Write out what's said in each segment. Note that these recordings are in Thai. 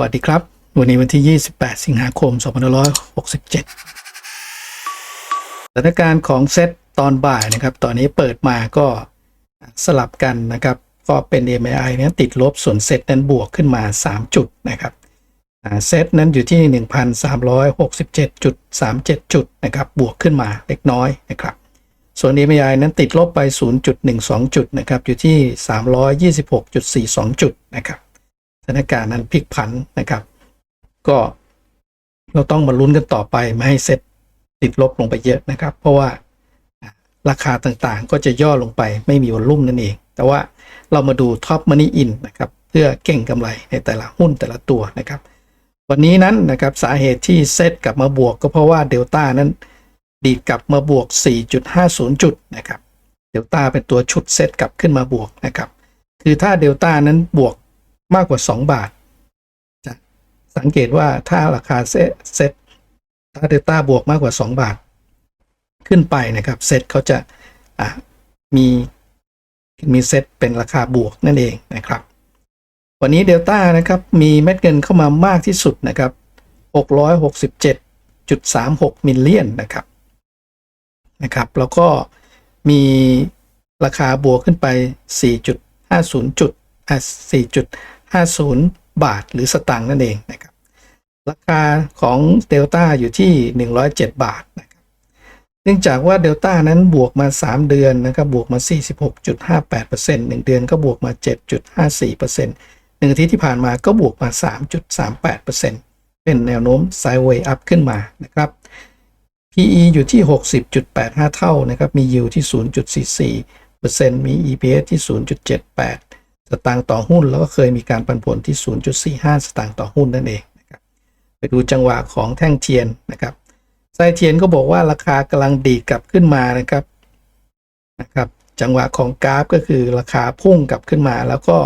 วัสดีครับ วันนี้วันที่ 28 สิงหาคม 2567 สถานการณ์ของเซตตอนบ่ายนะครับ ตอนนี้เปิดมาก็สลับกันนะครับ ก็เป็น MAI นี่ยติดลบส่วนเซตนั้นบวกขึ้นมา 3 จุดนะครับเซตนั้นอยู่ที่ 1,367.37 จุดนะครับบวกขึ้นมาเล็กน้อยนะครับ ส่วน MAI นั้นติดลบไป 0.12 จุดนะครับอยู่ที่ 326.42 จุดนะครับ ถานการณ์นั้นพลิกผันนะครับ ก็เราต้องมาลุ้นกันต่อไปไม่ให้เซ็ตติดลบลงไปเยอะนะครับ เพราะว่าราคาต่างๆ ก็จะย่อลงไปไม่มีวอลลุ่มนั่นเอง แต่ว่าเรามาดูท็อปมันนี่อินนะครับ เพื่อเก่งกำไรในแต่ละหุ้นแต่ละตัวนะครับ วันนี้นั้นนะครับสาเหตุที่เซ็ตกลับมาบวกก็เพราะว่าเดลต้านั้น ดีดกลับมาบวก 4.50 จุดนะครับเดลต้าเป็นตัวชุดเซ็ตกลับขึ้นมาบวกนะครับ คือถ้าเดลต้านั้นบวก มากกว่า 2 บาท จะสังเกตว่าถ้าราคาเซ็ตถ้าเดลต้าบวกมากกว่า 2 บาท ขึ้นไปนะครับเซ็ตเขาจะะมีมีเซ็ตเป็นราคาบวกนั่นเองนะครับ วันนี้เดลต้านะครับมีเม็ดเงินเข้ามามากที่สุดนะครับ 667.36 มิลเลียนนะครับนะครับ แล้วก็มีราคาบวกขึ้นไป 4.50 จุดอะ 50 บาทหรือสตางค์นั่นเองนะครับราคาของเดลต้าอยู่ที่ 107 บาทนะครับเนื่องจากว่าเดลต้านั้นบวกมา 3 เดือนนะครับบวกมา 46.58% 1 เดือนก็บวกมา 7.54%หนึ่งอาทิตย์ที่ผ่านมาก็บวกมา 3.38%เป็นแนวโน้มไซด์เวย์อัพขึ้นมานะครับ PE อยู่ที่ 60.85 เท่านะครับ มี yield ที่ 0.44%มี EPS ที่ 0.78 สตางค์ต่อหุ้น แล้วก็เคยมีการปันผลที่ 0.45 สตางค์ต่อหุ้นนั่นเองนะครับไปดูจังหวะของแท่งเทียนนะครับไส้เทียนก็บอกว่าราคากำลังดีดกลับขึ้นมานะครับนะครับจังหวะของกราฟก็คือราคาพุ่งกลับขึ้นมา แล้วก็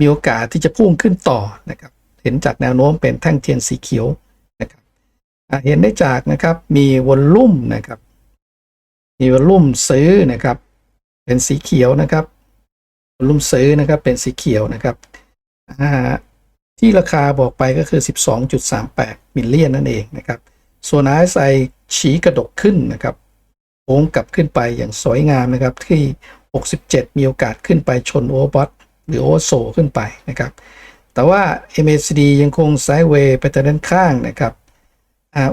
มีโอกาสที่จะพุ่งขึ้นต่อนะครับเห็นจากแนวโน้มเป็นแท่งเทียนสีเขียวนะครับเห็นได้จากนะครับมีวอลลุ่มนะครับมีวอลลุ่มซื้อนะครับเป็นสีเขียวนะครับ ลุ่มซื้อนะครับเป็นสีเขียวนะครับที่ราคาบอกไปก็คือ 12.38มิลเลียนนั่นเองนะครับ ส่วน RSI ชี้กระดกขึ้นนะครับโค้งกลับขึ้นไปอย่างสวยงามนะครับที่ 67 มีโอกาสขึ้นไปชนโอเวอร์บอทหรือโอเวอร์โซขึ้นไปนะครับ แต่ว่า MACD ยังคงไซด์เวย์ไปทางด้านข้างนะครับ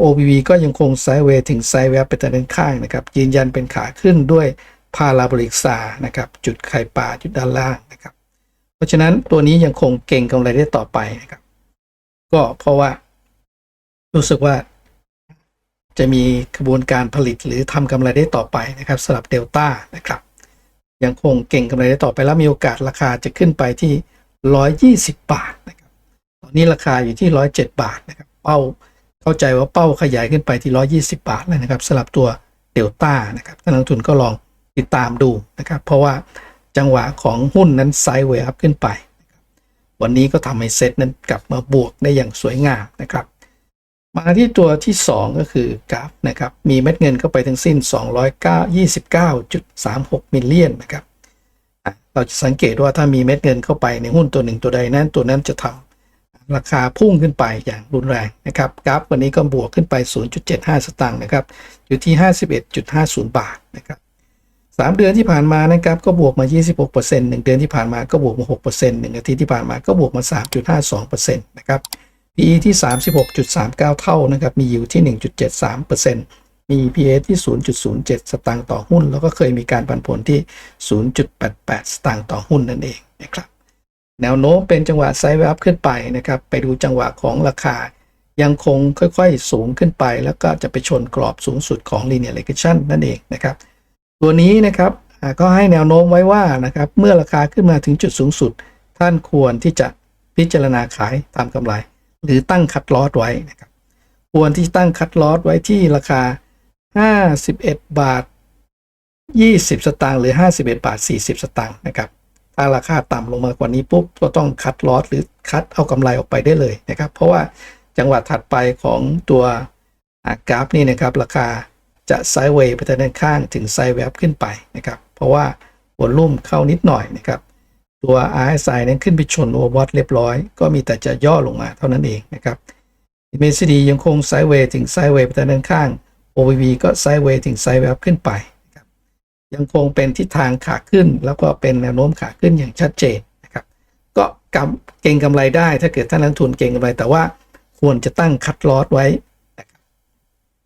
OBV ก็ยังคงไซด์เวย์ถึงไซด์เวย์ไปทางด้านข้างนะครับยืนยันเป็นขาขึ้นด้วย พาราโบลิกซานะครับจุดไข่ป่าจุดด้านล่างนะครับ เพราะฉะนั้นตัวนี้ยังคงเก่งกำไรได้ต่อไปนะครับ ก็เพราะว่า รู้สึกว่าจะมีกระบวนการผลิตหรือทำกำไรได้ต่อไปนะครับสำหรับเดลต้านะครับ ยังคงเก่งกำไรได้ต่อไปแล้วมีโอกาสราคาจะขึ้นไปที่ 120 บาทนะครับ ตอนนี้ราคาอยู่ที่ 107 บาทนะครับ เป้าเข้าใจว่าเป้าขยายขึ้นไปที่ 120 บาทแล้วนะครับสำหรับตัวเดลต้านะครับท่านนักลงทุนก็ลอง ติดตามดูนะครับ เพราะว่าจังหวะของหุ้นนั้นไซด์เวย์อัพขึ้นไป วันนี้ก็ทำให้เซ็ตนั้นกลับมาบวกได้อย่างสวยงามนะครับ มาที่ตัวที่ 2 ก็คือกราฟนะครับ มีเม็ดเงินเข้าไปทั้งสิ้น 229.36 มิลเลียนนะครับเราจะสังเกตว่าถ้ามีเม็ดเงินเข้าไปในหุ้นตัวหนึ่งตัวใดนั้นตัวนั้นจะทำราคาพุ่งขึ้นไปอย่างรุนแรงนะครับกราฟวันนี้ก็บวกขึ้นไป 0.75 สตางค์นะครับอยู่ที่ 51.50 บาทนะครับ 3 เดือนที่ผ่านมานะครับก็บวกมา 26% 1 เดือนที่ผ่านมาก็บวกมา 6% 1 อาทิตย์ที่ผ่านมาก็บวกมา 3.52%นะครับ PE ที่ 36.39 เท่านะครับมี yield ที่ 1.73%มี EPA ที่ 0.07 สตางค์ต่อหุ้น แล้วก็เคยมีการปันผลที่ 0.88 สตางค์ต่อหุ้นนั่นเองนะครับแนวโน้มเป็นจังหวะไซด์เวฟขึ้นไปนะครับไปดูจังหวะของราคายังคงค่อยๆ สูงขึ้นไป แล้วก็จะไปชนกรอบสูงสุดของ linear regression นั่นเองนะครับ ตัวนี้นะครับก็ให้แนวโน้มไว้ว่านะครับเมื่อราคาขึ้นมาถึงจุดสูงสุด ท่านควรที่จะพิจารณาขายตามกำไร หรือตั้งคัดลอสไว้นะครับควรที่ตั้งคัดลอสไว้ที่ราคา 51 บาท 20 สตางค์หรือ 51 บาท 40 สตางค์นะครับถ้าราคาต่ำลงมากว่านี้ปุ๊บก็ต้องคัดลอสหรือคัดเอากำไรออกไปได้เลยนะครับ เพราะว่าจังหวะถัดไปของตัวกราฟนี่นะครับราคา จะไซด์เวย์ไปทางด้านข้างถึงไซด์แวบขึ้นไปนะครับ เพราะว่าวอลลุ่มเข้านิดหน่อยนะครับ ตัว RSI นั้นขึ้นไปชน overbought เรียบร้อย ก็มีแต่จะย่อลงมาเท่านั้นเองนะครับ MACD ยังคงไซด์เวย์ถึงไซด์เวย์ไปทางด้านข้าง OVV ก็ไซด์เวย์ถึงไซด์เวย์ขึ้นไปนะครับยังคงเป็นทิศทางขาขึ้น แล้วก็เป็นแนวโน้มขาขึ้นอย่างชัดเจนนะครับ ก็กำเก่งกำไรได้ถ้าเกิดท่านนักทุนเก่งกำไรแต่ว่าควรจะตั้งคัดลอสไว้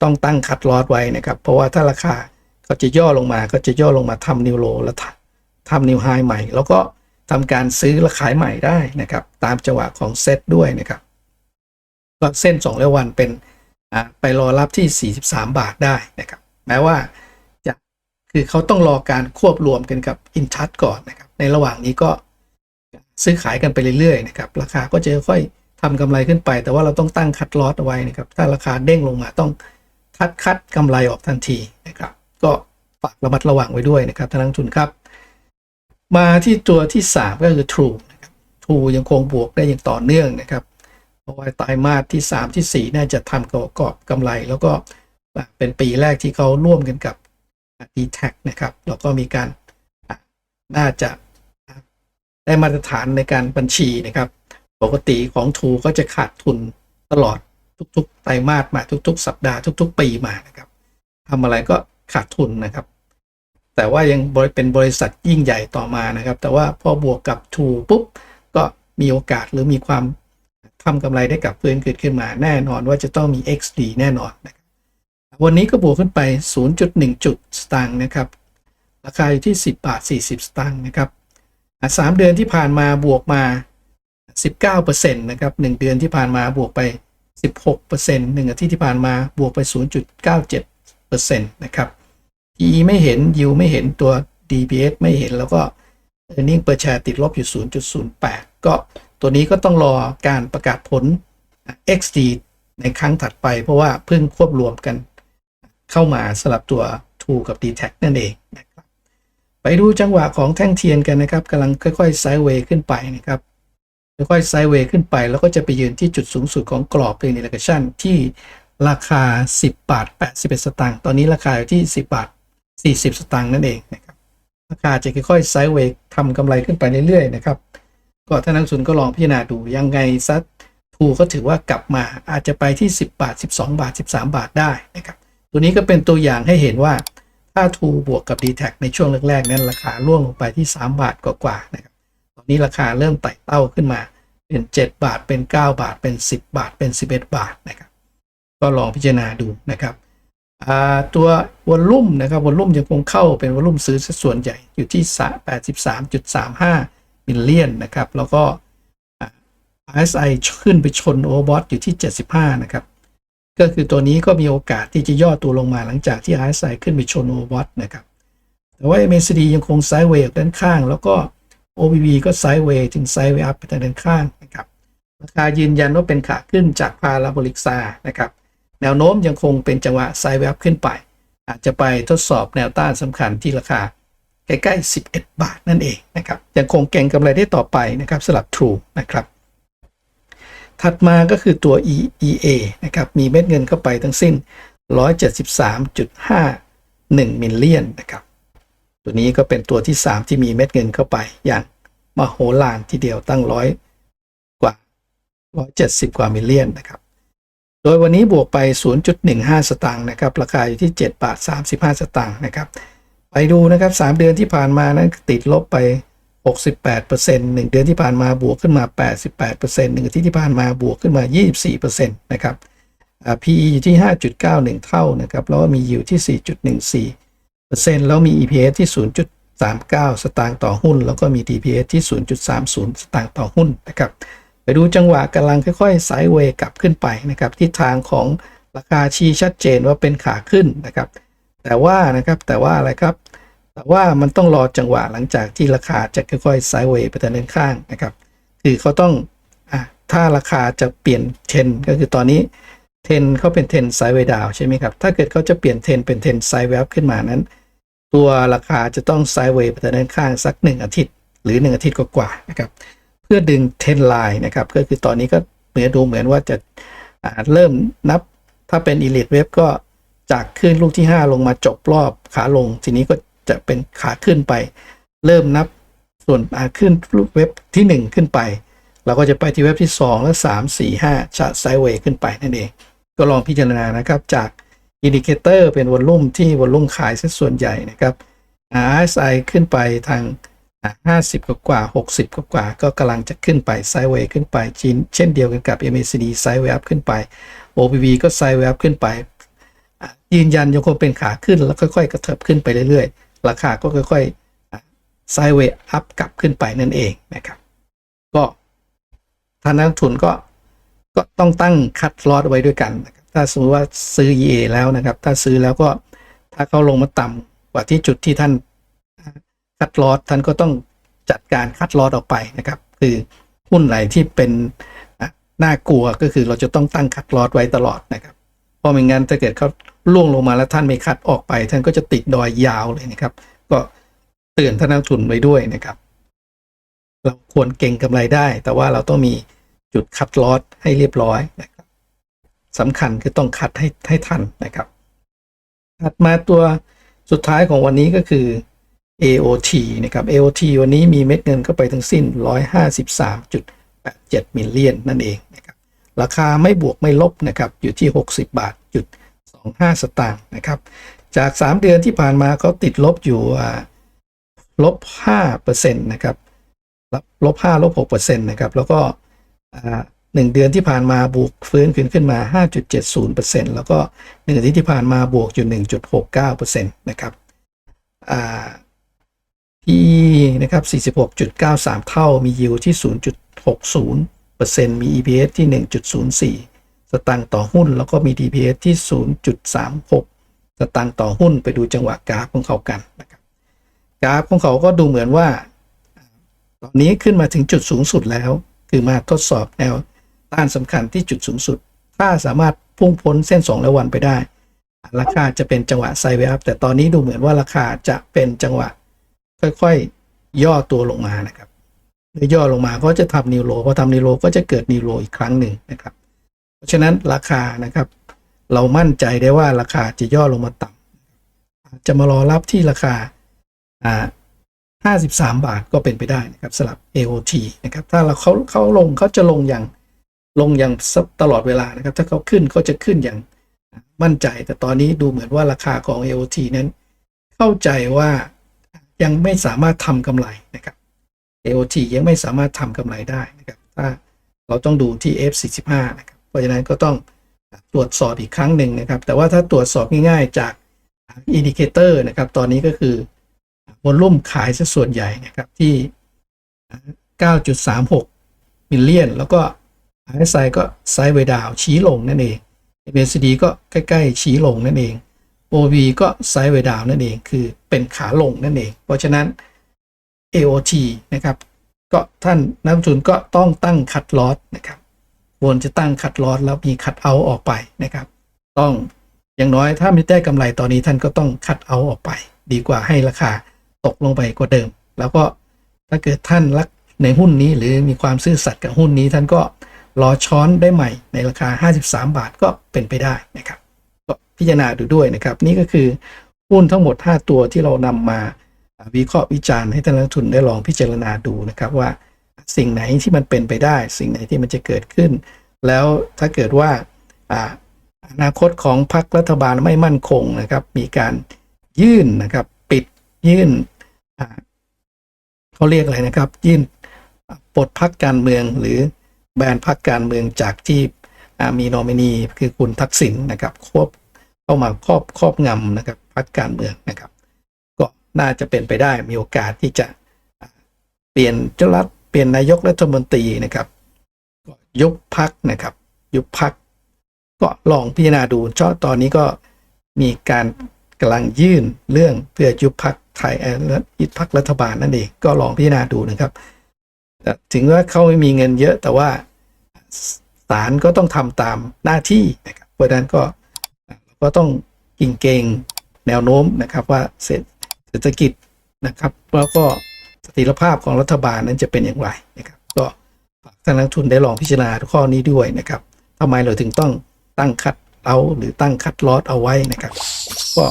ต้องตั้งคัดลอสไว้นะครับ เพราะว่าถ้าราคาก็จะย่อลงมาก็จะย่อลงมาทำนิวโลแล้วทำนิวไฮใหม่ แล้วก็ทำการซื้อและขายใหม่ได้นะครับ ตามจังหวะของเซตด้วยนะครับก็เส้น2เรวันเป็นไปรอรับที่ 43 บาทได้นะครับ แม้ว่าจะคือเขาต้องรอการควบรวมกันกับอินทัชก่อนนะครับ ในระหว่างนี้ก็ซื้อขายกันไปเรื่อยๆนะครับ ราคาก็จะค่อยทำกำไรขึ้นไป แต่ว่าเราต้องตั้งคัดลอสเอาไว้นะครับ ถ้าราคาเด้งลงมาต้อง คัดคัดกำไรออกทันทีนะครับ ก็ฝากระมัดระวังไว้ด้วยนะครับท่านนักทุนครับ มาที่ตัวที่ 3 ก็คือ True นะครับ True ยังคงบวกได้อย่างต่อเนื่องนะครับ เพราะว่าไตรมาสที่ 3 ที่ 4 น่าจะทำกอบกำไร แล้วก็เป็นปีแรกที่เขาร่วมกันกับ d t แทนะครับแล้วก็มีการน่าจะได้มาตรฐานในการบัญชีนะครับ ปกติของทูก็จะขาดทุนตลอด ทุก ๆ ไตรมาสมาทุก ๆ สัปดาห์ทุก ๆ ปีมานะครับทำอะไรก็ขาดทุนนะครับ แต่ว่ายังเป็นบริษัทยิ่งใหญ่ต่อมานะครับ แต่ว่าพอบวกกับทูปุ๊บก็มีโอกาสหรือมีความทำกำไรได้กลับเพื่อนเกิดขึ้นมาแน่นอนว่าจะต้องมี XD แน่นอนนะครับวันนี้ก็บวกขึ้นไป 0.1 จุดสตางค์นะครับ ราคาอยู่ที่ 10 บาท 40 สตางค์นะครับสามเดือนที่ผ่านมาบวกมา 19%นะครับ 1 เดือนที่ผ่านมาบวกไป 16% 1อาทิตย์ที่ผ่านมาบวกไป 0.97%นะครับ PE ไม่เห็นยิวไม่เห็นตัว DPS ไม่เห็นแล้วก็ e a r n i n g per share ติดลบอยู่ 0.08 ก็ตัวนี้ก็ต้องรอการประกาศผล XD ในครั้งถัดไปเพราะว่าเพิ่งควบรวมกันเข้ามาสลับตัว True กับ d t แทนั่นเองนะครับไปดูจังหวะของแท่งเทียนกันนะครับกำลังค่อยๆไซด์เวย์ขึ้นไปนะครับ ค่อยๆไซด์เวย์ขึ้นไปแล้วก็จะไปยืนที่จุดสูงสุดของกรอบเป็น indication ที่ราคา 10 บาท 81 สตางค์ตอนนี้ราคาอยู่ที่ 10 บาท 40 สตางค์นั่นเองนะครับราคาจะค่อยๆไซด์เวย์ทำกำไรขึ้นไปเรื่อยๆนะครับก็ท่านนักลงทุนก็ลองพิจารณาดูยังไงซัดทูก็ถือว่ากลับมาอาจจะไปที่ 10 บาท 12 บาท 13 บาทได้นะครับตัวนี้ก็เป็นตัวอย่างให้เห็นว่าถ้าทูบวกกับ d t แทในช่วงแรกๆนั้นราคาร่วงลงไปที่ 3 บาทกว่าๆนะครับ นี้ราคาเริ่มไต่เต้าขึ้นมา เป็น 7 บาทเป็น 9 บาทเป็น 10 บาทเป็น 11 บาทนะครับ ก็ลองพิจารณาดูนะครับตัววอลลุ่มนะครับวอลลุ่มยังคงเข้าเป็นวอลลุ่มซื้อส่วนใหญ่อยู่ที่ 83.35มิลเลียนนะครับแล้วก็ RSI ขึ้นไปชนโอเวอร์บอทอยู่ที่ 75 นะครับ ก็คือตัวนี้ก็มีโอกาสที่จะย่อตัวลงมาหลังจากที่ RSI ขึ้นไปชนโอเวอร์บอทนะครับ แต่ว่า MACD ยังคงไซด์เวย์ด้านข้าง แล้วก็ OBV ก็ไซด์เวย์ถึงไซด์เวย์อัพไปทางด้านข้างนะครับราคายืนยันว่าเป็นขาขึ้นจากพาราโบลิกซานะครับแนวโน้มยังคงเป็นจังหวะไซด์เวย์อัพขึ้นไป อาจจะไปทดสอบแนวต้านสำคัญที่ราคาใกล้ๆ 11 บาทนั่นเองนะครับยังคงเก่งกำไรได้ต่อไปนะครับสำหรับ True นะครับถัดมาก็คือตัว EEA นะครับมีเม็ดเงินเข้าไปทั้งสิ้น 173.51มิลเลียนนะครับ ตัวนี้ก็เป็นตัวที่ 3 ที่มีเม็ดเงินเข้าไป อย่างมโหฬารทีเดียวตั้งร้อยกว่า 170 กว่ามิลเลียนนะครับ โดยวันนี้บวกไป 0.15 สตางค์นะครับ ราคาอยู่ที่ 7 บาท 35 สตางค์นะครับ ไปดูนะครับ 3 เดือนที่ผ่านมานั้นติดลบไป 68% 1 เดือนที่ผ่านมาบวกขึ้นมา 88% 1อาทิตย์ที่ผ่านมาบวกขึ้นมา 24%นะครับ PE อยู่ที่ 5.91 เท่านะครับ แล้วก็มี yield ที่ 4.14 แล้วมี EPS ที่ 0.39 สตางค์ต่อหุ้น แล้วก็มี DPS ที่ 0.30 สตางค์ต่อหุ้นนะครับ ไปดูจังหวะกำลังค่อยๆไซด์เวย์กลับขึ้นไปนะครับทิศทางของราคาชี้ชัดเจนว่าเป็นขาขึ้นนะครับ แต่ว่านะครับแต่ว่าอะไรครับ แต่ว่ามันต้องรอจังหวะหลังจากที่ราคาจะค่อยๆไซด์เวย์ไปทางด้านข้างนะครับ คือเขาต้องอะถ้าราคาจะเปลี่ยนเทรนก็คือตอนนี้ เทนเขาเป็นเทนไซด์เวดาวใช่ไหมครับ ถ้าเกิดเขาจะเปลี่ยนเทนเป็นเทนไซด์เวย์ขึ้นมานั้น ตัวราคาจะต้องไซด์เวย์ไปทางด้านข้างสัก 1 อาทิตย์ หรือ 1 อาทิตย์กว่าๆนะครับ เพื่อดึงเทนไลน์นะครับ ก็คือตอนนี้ก็เหมือนดูเหมือนว่าจะเริ่มนับ ถ้าเป็น Elite Wave ก็จากขึ้นลูกที่ 5 ลงมาจบรอบขาลง ทีนี้ก็จะเป็นขาขึ้นไป เริ่มนับส่วนขึ้นเว็บที่ 1 ขึ้นไป เราก็จะไปที่เว็บที่ 2 และ 3 4 5จะไซด์เวย์ขึ้นไปนั่นเอง ก็ลองพิจารณานะครับ จากอินดิเคเตอร์เป็นวอลลุ่มที่วอลลุ่มขายซะส่วนใหญ่นะครับ RSI ขึ้นไปทาง 50 กว่ากว่า 60 กว่ากว่าก็กำลังจะขึ้นไปไซเวย์ขึ้นไปจีนเช่นเดียวกันกับ MACD ไซด์เวย์อัพขึ้นไป OPV ก็ไซเวย์อัพขึ้นไป ยืนยันยังคงเป็นขาขึ้นแล้วค่อยๆ กระเถิบขึ้นไปเรื่อยๆ ราคาก็ค่อยๆไซเวย์อัพกลับขึ้นไปนั่นเองนะครับ ก็ท่านนักทุนก็ ก็ต้องตั้งคัดลอตไว้ด้วยกัน ถ้าสมมติว่าซื้อ EA แล้วนะครับ ถ้าซื้อแล้วก็ถ้าเขาลงมาต่ำกว่าที่จุดที่ท่านคัดลอตท่านก็ต้องจัดการคัดลอตออกไปนะครับ คือหุ้นไหนที่เป็นน่ากลัวก็คือเราจะต้องตั้งคัดลอตไว้ตลอดนะครับ เพราะไม่งั้นถ้าเกิดเขาล่วงลงมาแล้วท่านไม่คัดออกไป ท่านก็จะติดดอยยาวเลยนะครับ ก็เตือนท่านนักทุนไว้ด้วยนะครับ เราควรเก่งกำไรได้ แต่ว่าเราต้องมี จุดคัดลอตให้เรียบร้อยนะครับสำคัญคือต้องคัดให้ให้ทันนะครับถัดมาตัวสุดท้ายของวันนี้ก็คือ AOT นะครับ AOT วันนี้มีเม็ดเงินเข้าไปทั้งสิ้น 153.87มิลเลียนนั่นเองนะครับราคาไม่บวกไม่ลบนะครับอยู่ที่ 60 บาทจุด25 สตางค์นะครับ จาก 3 เดือนที่ผ่านมาเขาติดลบอยู่อ่าลบ5%นะครับลบ5ลบ6%นะครับ แล้วก็ หนึ่งเดือนที่ผ่านมาบวกฟื้นขึ้นขึ้นมา 5.70%แล้วก็หนึ่งอาทิตย์ที่ผ่านมาบวกอยู่ 1.69%นะครับอ่นะครับ 46.93 เท่ามี yield ที่ 0.60%มี EPS ที่ 1.04 สตางค์ต่อหุ้น แล้วก็มี DPS ที่ 0.36 สตางค์ต่อหุ้นไปดูจังหวะกราฟของเขากันนะครับกราฟของเขาก็ดูเหมือนว่า ตอนนี้ขึ้นมาถึงจุดสูงสุดแล้ว คือมาทดสอบแนวต้านสำคัญที่จุดสูงสุด ถ้าสามารถพุ่งพ้นเส้น 2 และวันไปได้ ราคาจะเป็นจังหวะไซด์เวอัพแต่ตอนนี้ดูเหมือนว่าราคาจะเป็นจังหวะ ค่อยๆ ย่อตัวลงมานะครับเมื่อย่อลงมาก็จะทำนิวโรพอทำนิวโรก็จะเกิดนิวโรอีกครั้งหนึ่งนะครับ เพราะฉะนั้นราคานะครับ เรามั่นใจได้ว่าราคาจะย่อลงมาต่ำอาจะมารอรับที่ราคาอ่า 53 บาทก็เป็นไปได้นะครับสำหรับ AOT นะครับถ้าเราเขาเขาลงเขาจะลงอย่างลงอย่างตลอดเวลานะครับ ถ้าเขาขึ้นเขาจะขึ้นอย่างมั่นใจ แต่ตอนนี้ดูเหมือนว่าราคาของ AOT นั้นเข้าใจว่ายังไม่สามารถทำกำไรนะครับ AOT ยังไม่สามารถทำกำไรได้นะครับ ถ้าเราต้องดูที่ F45 นะครับ เพราะฉะนั้นก็ต้องตรวจสอบอีกครั้งหนึ่งนะครับ แต่ว่าถ้าตรวจสอบง่ายๆจากอินดิเคเตอร์นะครับ ตอนนี้ก็คือ วอลุ่มขายซะส่วนใหญ่นะครับที่ 9.36 มิลเลียน แล้วก็ RSI ก็ไซด์เวดาวชี้ลงนั่นเอง MACD ก็ใกล้ ๆ ชี้ลงนั่นเอง OV ก็ไซด์เวดาวนั่นเอง คือเป็นขาลงนั่นเอง เพราะฉะนั้น AOT นะครับก็ท่านนักลงทุนก็ต้องตั้งคัดลอสนะครับควรจะตั้งคัดลอสแล้วมีคัดเอาออกไปนะครับ ต้องอย่างน้อยถ้าไม่ได้กำไรตอนนี้ท่านก็ต้องคัดเอาออกไป ดีกว่าให้ราคา ตกลงไปกว่าเดิม แล้วก็ถ้าเกิดท่านรักในหุ้นนี้หรือมีความซื่อสัตย์กับหุ้นนี้ท่านก็รอช้อนได้ใหม่ในราคา 53 บาทก็เป็นไปได้นะครับก็พิจารณาดูด้วยนะครับ นี่ก็คือหุ้นทั้งหมด 5 ตัวที่เรานำมาวิเคราะห์วิจารณ์ให้ท่านนักลงทุนได้ลองพิจารณาดูนะครับว่าสิ่งไหนที่มันเป็นไปได้ สิ่งไหนที่มันจะเกิดขึ้น แล้วถ้าเกิดว่าอนาคตของพรรครัฐบาลไม่มั่นคงนะครับ มีการยื่นนะครับ ปิดยื่น เขาเรียกอะไรนะครับ ยื่นปลดพักการเมืองหรือแบนพักการเมืองจากที่มีนอมินีคือคุณทักษิณนะครับควบเข้ามาครอบครอบงำนะครับพักการเมืองนะครับ ก็น่าจะเป็นไปได้มีโอกาสที่จะเปลี่ยนเจ้ารัฐเปลี่ยนนายกรัฐมนตรีนะครับยุบพักนะครับ ยุบพักก็ลองพิจารณาดูเจ้าตอนนี้ก็มีการ กำลังยื่นเรื่องเพื่อยุบพักไทยยุบพักรัฐบาลนั่นเองก็ลองพิจารณาดูนะครับ ถึงว่าเขาไม่มีเงินเยอะ แต่ว่าศาลก็ต้องทำตามหน้าที่นะครับเพราะนั้นก็ก็ต้องกิงเกงแนวโน้มนะครับว่าเศรษฐกิจนะครับ แล้วก็สถิรภาพของรัฐบาลนั้นจะเป็นอย่างไรนะครับ ก็ฝากท่านนักทุนได้ลองพิจารณาข้อนี้ด้วยนะครับทำไมเราถึงต้องตั้งคัด เอาหรือตั้งคัดลอตเอาไว้นะครับ ก็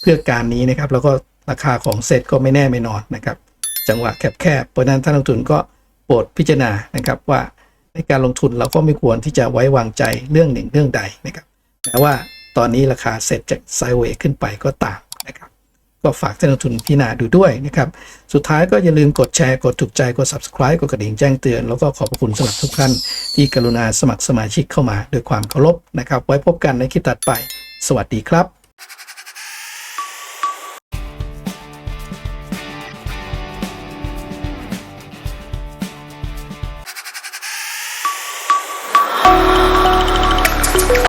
เพื่อการนี้นะครับแล้วก็ราคาของเซ็ตก็ไม่แน่ไม่นอนนะครับ จังหวะแคบๆเพราะนั้นท่านลงทุนก็โปรดพิจารณานะครับว่าในการลงทุนเราก็ไม่ควรที่จะไว้วางใจเรื่องหนึ่งเรื่องใดนะครับแต่ว่าตอนนี้ราคาเซ็ตจากไซเวย์ขึ้นไปก็ตาม ก็ฝากท่านนักลงทุนพิจารณาดูด้วยนะครับ สุดท้ายก็อย่าลืมกดแชร์ กดถูกใจ กด subscribe กดกระดิ่งแจ้งเตือน แล้วก็ขอบพระคุณสำหรับทุกท่านที่กรุณาสมัครสมาชิกเข้ามาด้วยความเคารพนะครับ ไว้พบกันในคลิปตัดไป สวัสดีครับ